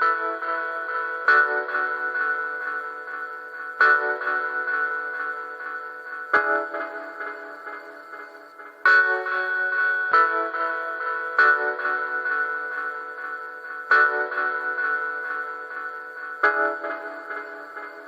Thank you.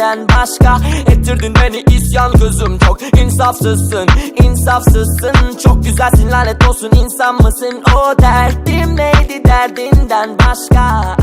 derdinden başka. Ettirdin beni isyan gözüm çok. İnsafsızsın insafsızsın. Çok güzelsin lanet olsun. İnsan mısın? O derdim neydi derdinden başka